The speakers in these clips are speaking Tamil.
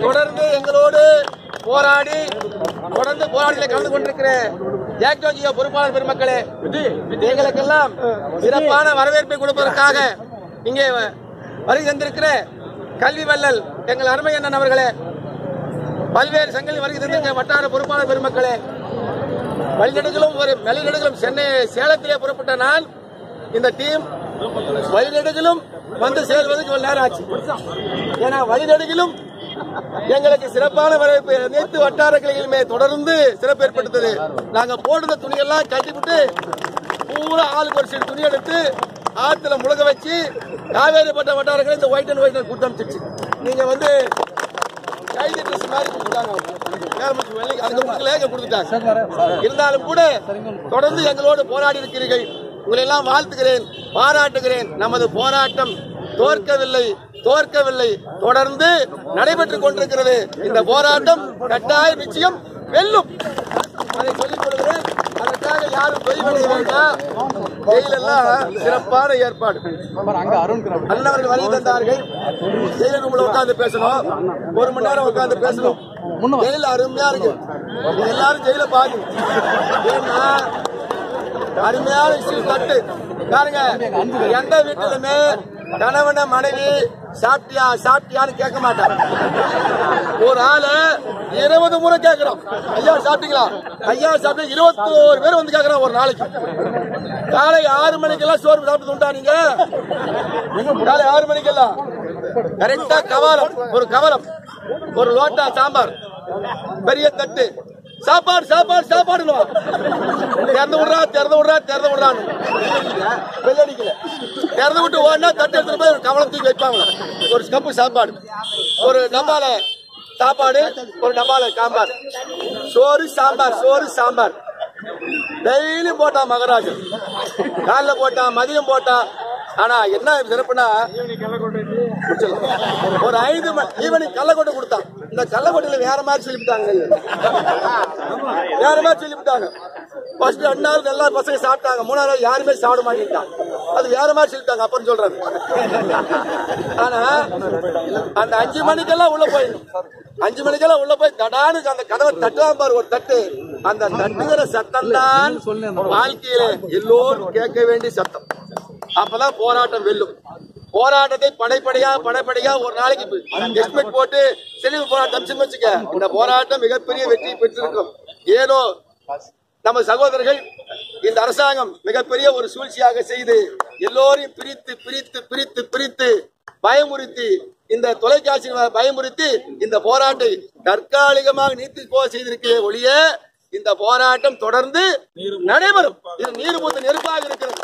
தொடர்ந்து எங்களோடு போராடி தொடர்ந்து போராட்டத்தில் கலந்து கொண்டிருக்கிற ஜாக்டோஜியோ பொறுப்பாளர் பெருமக்களே எங்களுக்கெல்லாம் சிறப்பான வரவேற்பை கொடுப்பதற்காக இங்கே வருகை தந்திருக்கிற கல்வி வள்ளல் எங்கள் அருமை அண்ணன் அவர்களே பல்வேறு சங்கங்கள் வருகை தந்திருக்கிற வட்டார பொறுப்பாளர் பெருமக்களே வழிநெடுகளும் ஒரு வழிநெடுகளும் சென்னை சேலத்திலே புறப்பட்ட நான் இந்த டீம் வழிநெடுகளும் வந்து சேர்வதற்கு ஒரு நேரம் ஆச்சு. ஏன்னா வழிநடுகிலும் எங்களுக்கு சிறப்பான வரவேற்பு அனைத்து வட்டார கிளைகளுமே தொடர்ந்து சிறப்பு ஏற்படுத்தது. நாங்க போடுற துணியெல்லாம் கட்டிவிட்டு பூரா ஆளுக்கு ஒரு சீட் துணி எடுத்து ஆத்துல முழுக வச்சு காவேரிப்பட்ட வட்டாரங்களை இந்த ஒயிட் அண்ட் ஒயிட் கொடுத்து அனுப்பிச்சிச்சு நீங்க வந்து கைது ட்ரெஸ் மாதிரி கொடுத்துட்டாங்க. இருந்தாலும் கூட தொடர்ந்து எங்களோடு போராடி இருக்கிறீர்கள். உங்களை எல்லாம் வாழ்த்துகிறேன் பாராட்டுகிறேன். நமது போராட்டம் தோற்கவில்லை தோற்கவில்லை. தொடர்ந்து நடைபெற்றுக் கொண்டிருக்கிறது இந்த போராட்டம். கட்டாய நிச்சயம் வெல்லும். அதை சொல்லிக் கொள்கிறேன். அதற்காக யாரும் தொய்வடைய வேண்டாம் ஜெயிலெல்லாம் சிறப்பான ஏற்பாடு. அண்ணவர்கள் வழி தந்தார்கள். ஜெயில ரூம்ல உட்கார்ந்து பேசணும். ஒரு மணி நேரம் உட்கார்ந்து பேசணும். ஜெயில அருமையா இருக்கு. எல்லாரும் ஜெயில பாருங்க. ஏன்னா அருமையான விஷயம் தட்டு. பாருங்க எந்த வீட்டிலுமே கணவன மனைவி சாப்பிட்டியா சாப்பிட்டியான்னு கேட்க மாட்டான் ஒரு ஆளு இருபது முறை கேட்கிறோம். ஐயா சாப்பிட்டீங்களா? ஐயா சாப்பிட்டு இருபத்தோரு பேர் வந்து கேட்கிறோம் ஒரு நாளைக்கு. காலை ஆறு மணிக்கெல்லாம் சோறு சாப்பிட்டு உண்டா நீங்க? காலை ஆறு மணிக்கெல்லாம்? கரெக்டா கவலம் ஒரு கவலம். ஒரு லோட்டா சாம்பார். பெரிய தட்டு. சாப்பாடு சாப்பாடு சாப்பாடுன்னு திறந்து விடுறா திறந்து விடுறா திறந்து விடுறான்னு. bell திறந்து விட்டு ஓடினா தட்டு எடுத்துட்டு போய் ஒரு கவலம் தூக்கி வைப்பாங்க. ஒரு கப்பு சாப்பாடு. ஒரு டப்பால சாப்பாடு ஒரு டப்பால சாம்பார். சோறு சாம்பார் சோறு சாம்பார். டெய்லி போட்டான் மகராஜன். காலைல போட்டான் மதியம் போட்டான் ஆனா என்ன சிறப்புனா ஒரு ஐந்து ஈவினிங் கள்ளக்கொட்டை கொடுத்தான். இந்த கள்ளக்கொட்டையில வேற மாதிரி சொல்லிவிட்டாங்க. வேற மாதிரி சொல்லிவிட்டாங்க. ஃபர்ஸ்ட் ரெண்டாவது எல்லா பசங்க சாப்பிட்டாங்க. மூணாவது யாருமே சாப்பிட மாட்டேங்கிட்டான் அது வேற மாதிரி சொல்லிட்டாங்க. அப்புறம் சொல்றாங்க ஆனா அந்த அஞ்சு மணிக்கெல்லாம் உள்ள போயிடும் அஞ்சு மணிக்கெல்லாம் உள்ள போய் தடானு அந்த கதவை தட்டுவான் பாரு ஒரு தட்டு. அந்த தட்டுகிற சத்தம் தான் வாழ்க்கையில எல்லோரும் கேட்க வேண்டிய சத்தம். அப்பதான் போராட்டம் வெல்லும். போராட்டத்தை படைப்படையா படைப்படையா ஒரு நாளைக்கு எஸ்டிமேட் போட்டு செலவு போராட்டம் வச்சுக்க. இந்த போராட்டம் மிகப்பெரிய வெற்றி பெற்றிருக்கும். ஏதோ நம்ம சகோதரர்கள் இந்த அரசாங்கம் மிகப்பெரிய ஒரு சூழ்ச்சியாக செய்து எல்லோரையும் பிரித்து பிரித்து பிரித்து பிரித்து பயமுறுத்தி இந்த தொலைக்காட்சி பயமுறுத்தி இந்த போராட்டை தற்காலிகமாக நீத்து போக செய்திருக்கிறே ஒழிய இந்த போராட்டம் தொடர்ந்து நடைபெறும். இது நீர்மூத்த நெருப்பாக இருக்கிறது.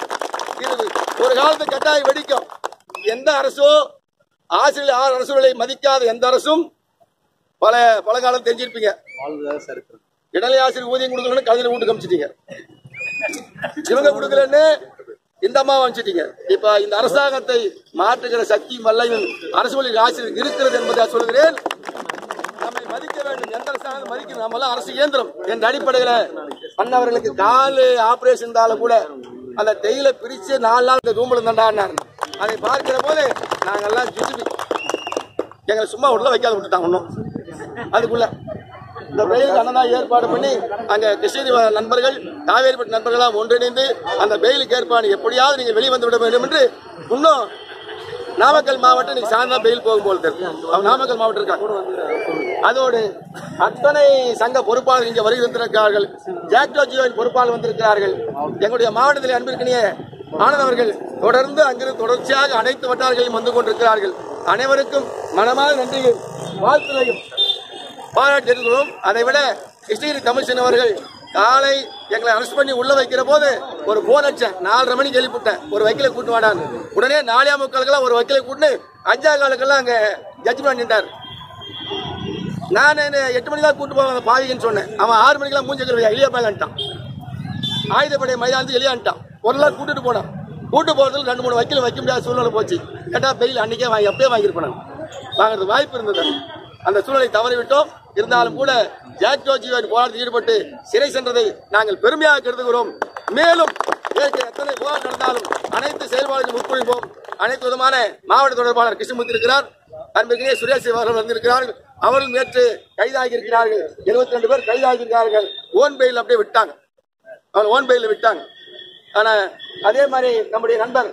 இது ஒரு காலத்து கட்டாயம் வெடிக்கும். எந்த அரசோ ஆசிரியர் அரசுகளை மதிக்காத எந்த அரசும் பல பல காலம் தெரிஞ்சிருப்பீங்க. இடைநிலை ஆசிரியர் ஊதியம் கொடுக்கலன்னு கலைஞர் வீட்டுக்கு அமிச்சிட்டீங்க இவங்க கொடுக்கலன்னு இந்த அம்மா அமிச்சிட்டீங்க. இப்ப இந்த அரசாங்கத்தை மாற்றுகிற சக்தி வல்லையும் அரசு ஆசிரியர் இருக்கிறது என்பதை சொல்கிறேன் நம்மை மதிக்க வேண்டும். எந்த அரசாங்கம் மதிக்கணும்? நம்ம எல்லாம் அரசு இயந்திரம் என்ற அடிப்படையில அண்ணவர்களுக்கு காலு ஆபரேஷன் இருந்தாலும் கூட அந்த தேயிலை பிரிச்சு நாலு நாள் இந்த ரூம்ல இருந்தாண்டாரு அதை பார்க்கிற போது நாங்கெல்லாம் ஜிசுபி. எங்களை சும்மா உள்ள வைக்காத விட்டுட்டாங்க ஒன்றும் அதுக்குள்ள இந்த பெயில் அண்ணனா ஏற்பாடு பண்ணி அங்க கிருஷ்ணகிரி நண்பர்கள் காவேரிப்பட்ட நண்பர்களாக ஒன்றிணைந்து அந்த வெயிலுக்கு ஏற்பாடு எப்படியாவது நீங்க வெளியே வந்து விட வேண்டும் என்று இன்னும் நாமக்கல் மாவட்டம் இன்னைக்கு சாயந்தரம் வெயில் போகும் போல் தெரியும் நாமக்கல் மாவட்டம் இருக்காங்க. அதோடு அத்தனை சங்க பொறுப்பாளர்கள் இங்கே வருகை வந்திருக்கிறார்கள் ஜாக்டோ ஜியோவின் பொறுப்பாளர் வந்திருக்கிறார்கள். எங்களுடைய மாவட்டத்தில் அன்பிற்கினிய மாணவர்கள் தொடர்ந்து அங்கிருந்து தொடர்ச்சியாக அனைத்து வட்டாரங்களையும் வந்து கொண்டிருக்கிறார்கள். அனைவருக்கும் மனமாக நன்றியும் வாழ்த்துரையும் பாராட்டு அதை விட கிருஷ்ணகிரி கமிஷன் அவர்கள் காலை எங்களை அரெஸ்ட் பண்ணி உள்ள வைக்கிற போது ஒரு போன் அடிச்சேன். நாலரை மணிக்கு எழுப்பிவிட்டேன். ஒரு வக்கீலை கூட்டு வாடான்னு. உடனே நாலே முக்காலுக்கெல்லாம் ஒரு வக்கீலை கூட்டு அஞ்சா காலுக்கெல்லாம் அங்கே ஜட்ஜ்மெண்ட் நின்றார். நான் என்ன எட்டு மணி தான் கூட்டு போவாங்க பாவிங்கன்னு சொன்னேன். அவன் ஆறு மணிக்கெல்லாம் மூஞ்சி வைக்கிற எளியா பாங்கன்ட்டான் ஆயுதப்படை மைதானத்து எளியான்ட்டான் பொருளாக கூட்டிட்டு போனேன். கூட்டு போகிறதுல ரெண்டு மூணு வக்கீல் வைக்க முடியாத சூழ்நிலை போச்சு. கேட்டால் பெயில் அன்னைக்கே வாங்கி அப்படியே வாங்கியிருப்பேன் வாங்குறது வாய்ப்பு இருந்தது. அந்த சூழலை தவறிவிட்டோம். இருந்தாலும் கூட ஜாக் ஜீவன் போராட்டத்தில் ஈடுபட்டு சிறை சென்றதை நாங்கள் பெருமையாக கருதுகிறோம். மேலும் எத்தனை போராட்டம் நடந்தாலும் அனைத்து செயல்பாடுகளும் ஒத்துழைப்போம் அனைத்து விதமான மாவட்ட தொடர்பாளர் கிருஷ்ணமூர்த்தி இருக்கிறார். அன்பிற்கிலே சுரேஷ் அவர்கள் வந்திருக்கிறார்கள். அவர்கள் நேற்று கைதாகி இருக்கிறார்கள் இருபத்தி ரெண்டு பேர் கைதாகி இருக்கிறார்கள் ஓன் பெயில் அப்படியே விட்டாங்க. அவன் ஓன் பெயில் விட்டாங்க. ஆனா அதே மாதிரி நம்முடைய நண்பர்